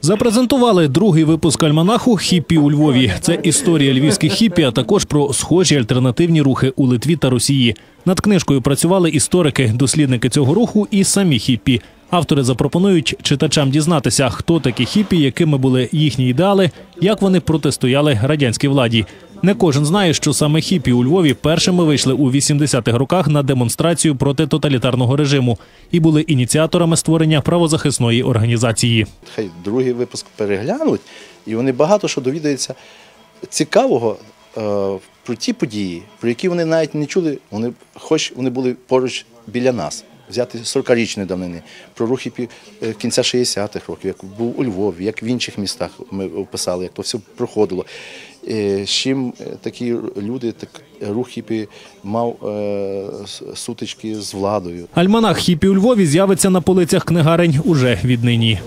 Запрезентували другий випуск альманаху Хіпі у Львові. Це історія львівських хіпі, а також про схожі альтернативні рухи у Литві та Росії. Над книжкою працювали історики, дослідники цього руху і самі хіпі. Автори запропонують читачам дізнатися, хто такі хіпі, якими були їхні ідеали, як вони протистояли радянській владі. Не кожен знає, що саме хіпі у Львові першими вийшли у 80-х роках на демонстрацію проти тоталітарного режиму і були ініціаторами створення правозахисної організації. Хай другий випуск переглянуть, і вони багато що довідаються цікавого е, про ті події, про які вони навіть не чули, вони, хоч вони були поруч біля нас. Взяти 40-річної давнини, про рухи е, кінця 60-х років, як був у Львові, як в інших містах ми описали, як то все проходило. Е, З чим е, такі люди, так, рух хіпі мав е, сутички з владою. Альманах хіпі у Львові з'явиться на полицях книгарень уже віднині.